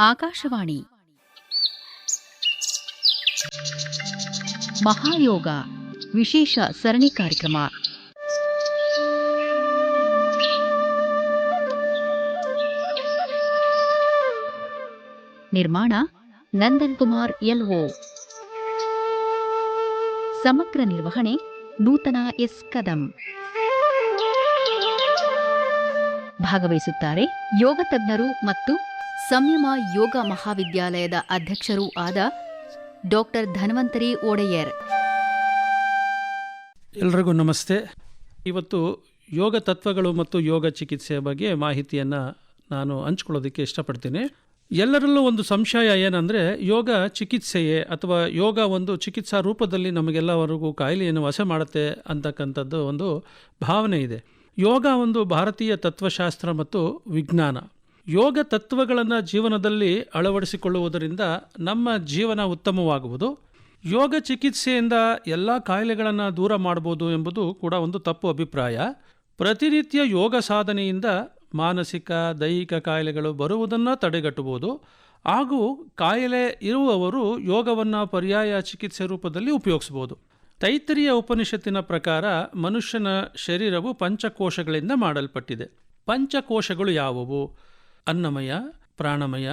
ಆಕಾಶವಾಣಿ. ಮಹಾಯೋಗ ವಿಶೇಷ ಸರಣಿ ಕಾರ್ಯಕ್ರಮ. ನಿರ್ಮಾಣ ನಂದನ್ ಕುಮಾರ್ ಎಲ್ಒ. ಸಮಗ್ರ ನಿರ್ವಹಣೆ ನೂತನ ಎಸ್ ಕದಂ. ಭಾಗವಹಿಸುತ್ತಾರೆ ಯೋಗ ತಜ್ಞರು ಮತ್ತು ಸಂಯಮ ಯೋಗ ಮಹಾವಿದ್ಯಾಲಯದ ಅಧ್ಯಕ್ಷರೂ ಆದ ಡಾಕ್ಟರ್ ಧನ್ವಂತರಿ ಒಡೆಯರ್. ಎಲ್ರಿಗೂ ನಮಸ್ತೆ. ಇವತ್ತು ಯೋಗ ತತ್ವಗಳು ಮತ್ತು ಯೋಗ ಚಿಕಿತ್ಸೆಯ ಬಗ್ಗೆ ಮಾಹಿತಿಯನ್ನು ನಾನು ಹಂಚ್ಕೊಳ್ಳೋದಕ್ಕೆ ಇಷ್ಟಪಡ್ತೀನಿ. ಎಲ್ಲರಲ್ಲೂ ಒಂದು ಸಂಶಯ ಏನಂದರೆ, ಯೋಗ ಚಿಕಿತ್ಸೆಯೇ ಅಥವಾ ಯೋಗ ಒಂದು ಚಿಕಿತ್ಸಾ ರೂಪದಲ್ಲಿ ನಮಗೆಲ್ಲವರೆಗೂ ಕಾಯಿಲೆಯನ್ನು ವಶ ಮಾಡುತ್ತೆ ಅಂತಕ್ಕಂಥದ್ದು ಒಂದು ಭಾವನೆ ಇದೆ. ಯೋಗ ಒಂದು ಭಾರತೀಯ ತತ್ವಶಾಸ್ತ್ರ ಮತ್ತು ವಿಜ್ಞಾನ. ಯೋಗ ತತ್ವಗಳನ್ನು ಜೀವನದಲ್ಲಿ ಅಳವಡಿಸಿಕೊಳ್ಳುವುದರಿಂದ ನಮ್ಮ ಜೀವನ ಉತ್ತಮವಾಗುವುದು. ಯೋಗ ಚಿಕಿತ್ಸೆಯಿಂದ ಎಲ್ಲ ಕಾಯಿಲೆಗಳನ್ನು ದೂರ ಮಾಡ್ಬೋದು ಎಂಬುದು ಕೂಡ ಒಂದು ತಪ್ಪು ಅಭಿಪ್ರಾಯ. ಪ್ರತಿನಿತ್ಯ ಯೋಗ ಸಾಧನೆಯಿಂದ ಮಾನಸಿಕ, ದೈಹಿಕ ಕಾಯಿಲೆಗಳು ಬರುವುದನ್ನು ತಡೆಗಟ್ಟಬಹುದು ಹಾಗೂ ಕಾಯಿಲೆ ಇರುವವರು ಯೋಗವನ್ನು ಪರ್ಯಾಯ ಚಿಕಿತ್ಸೆ ರೂಪದಲ್ಲಿ ಉಪಯೋಗಿಸ್ಬೋದು ತೈತರಿಯ ಉಪನಿಷತ್ತಿನ ಪ್ರಕಾರ ಮನುಷ್ಯನ ಶರೀರವು ಪಂಚಕೋಶಗಳಿಂದ ಮಾಡಲ್ಪಟ್ಟಿದೆ. ಪಂಚಕೋಶಗಳು ಯಾವುವು? ಅನ್ನಮಯ, ಪ್ರಾಣಮಯ,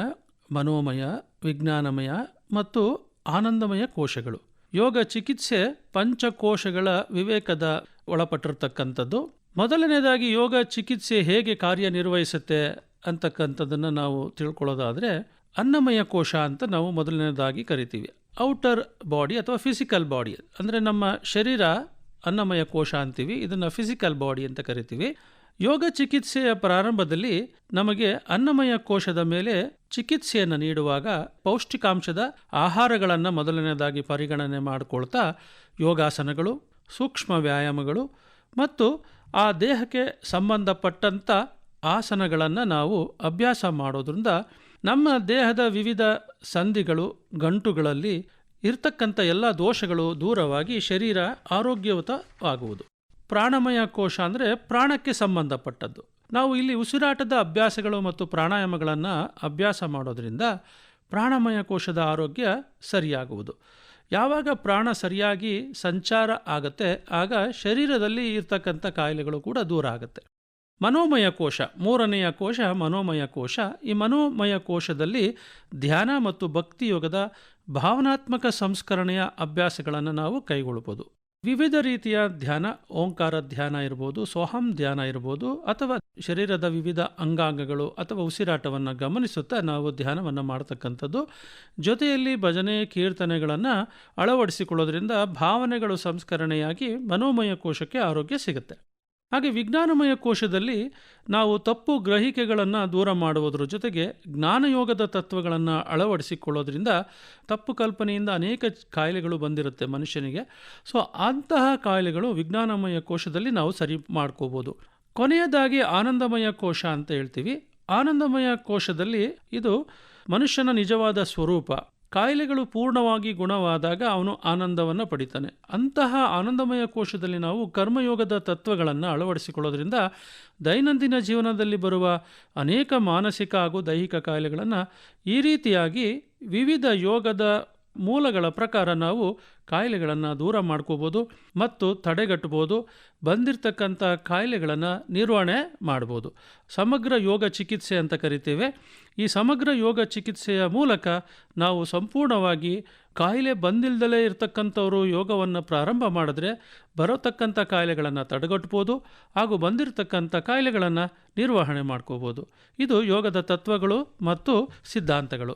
ಮನೋಮಯ, ವಿಜ್ಞಾನಮಯ ಮತ್ತು ಆನಂದಮಯ ಕೋಶಗಳು. ಯೋಗ ಚಿಕಿತ್ಸೆ ಪಂಚಕೋಶಗಳ ವಿವೇಕದ ಒಳಪಟ್ಟಿರ್ತಕ್ಕಂಥದ್ದು. ಮೊದಲನೇದಾಗಿ ಯೋಗ ಚಿಕಿತ್ಸೆ ಹೇಗೆ ಕಾರ್ಯನಿರ್ವಹಿಸುತ್ತೆ ಅಂತಕ್ಕಂಥದ್ದನ್ನು ನಾವು ತಿಳ್ಕೊಳ್ಳೋದಾದರೆ, ಅನ್ನಮಯ ಕೋಶ ಅಂತ ನಾವು ಮೊದಲನೇದಾಗಿ ಕರಿತೀವಿ. ಔಟರ್ ಬಾಡಿ ಅಥವಾ ಫಿಸಿಕಲ್ ಬಾಡಿ. ಅಂದರೆ ನಮ್ಮ ಶರೀರ ಅನ್ನಮಯ ಕೋಶ ಅಂತೀವಿ. ಇದನ್ನು ಫಿಸಿಕಲ್ ಬಾಡಿ ಅಂತ ಕರಿತೀವಿ. ಯೋಗ ಚಿಕಿತ್ಸೆಯ ಪ್ರಾರಂಭದಲ್ಲಿ ನಮಗೆ ಅನ್ನಮಯ ಕೋಶದ ಮೇಲೆ ಚಿಕಿತ್ಸೆಯನ್ನು ನೀಡುವಾಗ ಪೌಷ್ಟಿಕಾಂಶದ ಆಹಾರಗಳನ್ನು ಮೊದಲನೆಯದಾಗಿ ಪರಿಗಣನೆ ಮಾಡಿಕೊಳ್ತಾ ಯೋಗಾಸನಗಳು, ಸೂಕ್ಷ್ಮ ವ್ಯಾಯಾಮಗಳು ಮತ್ತು ಆ ದೇಹಕ್ಕೆ ಸಂಬಂಧಪಟ್ಟಂಥ ಆಸನಗಳನ್ನು ನಾವು ಅಭ್ಯಾಸ ಮಾಡೋದ್ರಿಂದ ನಮ್ಮ ದೇಹದ ವಿವಿಧ ಸಂಧಿಗಳು, ಗಂಟುಗಳಲ್ಲಿ ಇರ್ತಕ್ಕಂಥ ಎಲ್ಲ ದೋಷಗಳು ದೂರವಾಗಿ ಶರೀರ ಆರೋಗ್ಯಯುತವಾಗುವುದು. ಪ್ರಾಣಮಯ ಕೋಶ ಅಂದರೆ ಪ್ರಾಣಕ್ಕೆ ಸಂಬಂಧಪಟ್ಟದ್ದು. ನಾವು ಇಲ್ಲಿ ಉಸಿರಾಟದ ಅಭ್ಯಾಸಗಳು ಮತ್ತು ಪ್ರಾಣಾಯಾಮಗಳನ್ನು ಅಭ್ಯಾಸ ಮಾಡೋದರಿಂದ ಪ್ರಾಣಮಯ ಕೋಶದ ಆರೋಗ್ಯ ಸರಿಯಾಗುವುದು. ಯಾವಾಗ ಪ್ರಾಣ ಸರಿಯಾಗಿ ಸಂಚಾರ ಆಗುತ್ತೆ, ಆಗ ಶರೀರದಲ್ಲಿ ಇರ್ತಕ್ಕಂಥ ಕಾಯಿಲೆಗಳು ಕೂಡ ದೂರ ಆಗುತ್ತೆ. ಮನೋಮಯ ಕೋಶ, ಮೂರನೆಯ ಕೋಶ ಮನೋಮಯ ಕೋಶ. ಈ ಮನೋಮಯ ಕೋಶದಲ್ಲಿ ಧ್ಯಾನ ಮತ್ತು ಭಕ್ತಿಯೋಗದ ಭಾವನಾತ್ಮಕ ಸಂಸ್ಕರಣೆಯ ಅಭ್ಯಾಸಗಳನ್ನು ನಾವು ಕೈಗೊಳ್ಬೋದು. ವಿವಿಧ ರೀತಿಯ ಧ್ಯಾನ, ಓಂಕಾರ ಧ್ಯಾನ ಇರ್ಬೋದು, ಸೋಹಂ ಧ್ಯಾನ ಇರ್ಬೋದು, ಅಥವಾ ಶರೀರದ ವಿವಿಧ ಅಂಗಾಂಗಗಳು ಅಥವಾ ಉಸಿರಾಟವನ್ನು ಗಮನಿಸುತ್ತಾ ನಾವು ಧ್ಯಾನವನ್ನು ಮಾಡ್ತಕ್ಕಂಥದ್ದು. ಜೊತೆಯಲ್ಲಿ ಭಜನೆ, ಕೀರ್ತನೆಗಳನ್ನು ಅಳವಡಿಸಿಕೊಳ್ಳೋದ್ರಿಂದ ಭಾವನೆಗಳು ಸಂಸ್ಕರಣೆಯಾಗಿ ಮನೋಮಯ ಕೋಶಕ್ಕೆ ಆರೋಗ್ಯ ಸಿಗುತ್ತೆ. ಹಾಗೆ ವಿಜ್ಞಾನಮಯ ಕೋಶದಲ್ಲಿ ನಾವು ತಪ್ಪು ಗ್ರಹಿಕೆಗಳನ್ನು ದೂರ ಮಾಡುವುದರ ಜೊತೆಗೆ ಜ್ಞಾನಯೋಗದ ತತ್ವಗಳನ್ನು ಅಳವಡಿಸಿಕೊಳ್ಳೋದ್ರಿಂದ ತಪ್ಪು ಕಲ್ಪನೆಯಿಂದ ಅನೇಕ ಕಾಯಿಲೆಗಳು ಬಂದಿರುತ್ತೆ ಮನುಷ್ಯನಿಗೆ. ಸೊ ಅಂತಹ ಕಾಯಿಲೆಗಳು ವಿಜ್ಞಾನಮಯ ಕೋಶದಲ್ಲಿ ನಾವು ಸರಿ ಮಾಡ್ಕೋಬೋದು. ಕೊನೆಯದಾಗಿ ಆನಂದಮಯ ಕೋಶ ಅಂತ ಹೇಳ್ತೀವಿ. ಆನಂದಮಯ ಕೋಶದಲ್ಲಿ ಇದು ಮನುಷ್ಯನ ನಿಜವಾದ ಸ್ವರೂಪ. ಕಾಯಿಲೆಗಳು ಪೂರ್ಣವಾಗಿ ಗುಣವಾದಾಗ ಅವನು ಆನಂದವನ್ನು ಪಡಿತಾನೆ. ಅಂತಹ ಆನಂದಮಯ ಕೋಶದಲ್ಲಿ ನಾವು ಕರ್ಮಯೋಗದ ತತ್ವಗಳನ್ನು ಅಳವಡಿಸಿಕೊಳ್ಳೋದ್ರಿಂದ ದೈನಂದಿನ ಜೀವನದಲ್ಲಿ ಬರುವ ಅನೇಕ ಮಾನಸಿಕ ಹಾಗೂ ದೈಹಿಕ ಕಾಯಿಲೆಗಳನ್ನು ಈ ರೀತಿಯಾಗಿ ವಿವಿಧ ಯೋಗದ ಮೂಲಗಳ ಪ್ರಕಾರ ನಾವು ಕಾಯಿಲೆಗಳನ್ನು ದೂರ ಮಾಡ್ಕೋಬೋದು ಮತ್ತು ತಡೆಗಟ್ಟಬೋದು, ಬಂದಿರತಕ್ಕಂಥ ಕಾಯಿಲೆಗಳನ್ನು ನಿರ್ವಹಣೆ ಮಾಡ್ಬೋದು. ಸಮಗ್ರ ಯೋಗ ಚಿಕಿತ್ಸೆ ಅಂತ ಕರಿತೇವೆ. ಈ ಸಮಗ್ರ ಯೋಗ ಚಿಕಿತ್ಸೆಯ ಮೂಲಕ ನಾವು ಸಂಪೂರ್ಣವಾಗಿ ಕಾಯಿಲೆ ಬಂದಿಲ್ದಲೇ ಇರತಕ್ಕಂಥವರು ಯೋಗವನ್ನು ಪ್ರಾರಂಭ ಮಾಡಿದ್ರೆ ಬರತಕ್ಕಂಥ ಕಾಯಿಲೆಗಳನ್ನು ತಡೆಗಟ್ಬೋದು ಹಾಗೂ ಬಂದಿರತಕ್ಕಂಥ ಕಾಯಿಲೆಗಳನ್ನು ನಿರ್ವಹಣೆ ಮಾಡ್ಕೋಬೋದು. ಇದು ಯೋಗದ ತತ್ವಗಳು ಮತ್ತು ಸಿದ್ಧಾಂತಗಳು.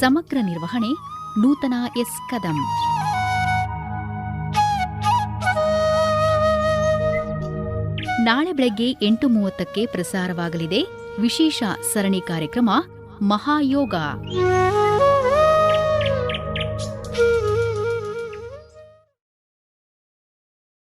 ಸಮಗ್ರ ನಿರ್ವಹಣೆ ನೂತನ ಎಸ್ ಕದಂ. ನಾಳೆ ಬೆಳಗ್ಗೆ ಎಂಟು ಮೂವತ್ತಕ್ಕೆ ಪ್ರಸಾರವಾಗಲಿದೆ ವಿಶೇಷ ಸರಣಿ ಕಾರ್ಯಕ್ರಮ ಮಹಾಯೋಗ.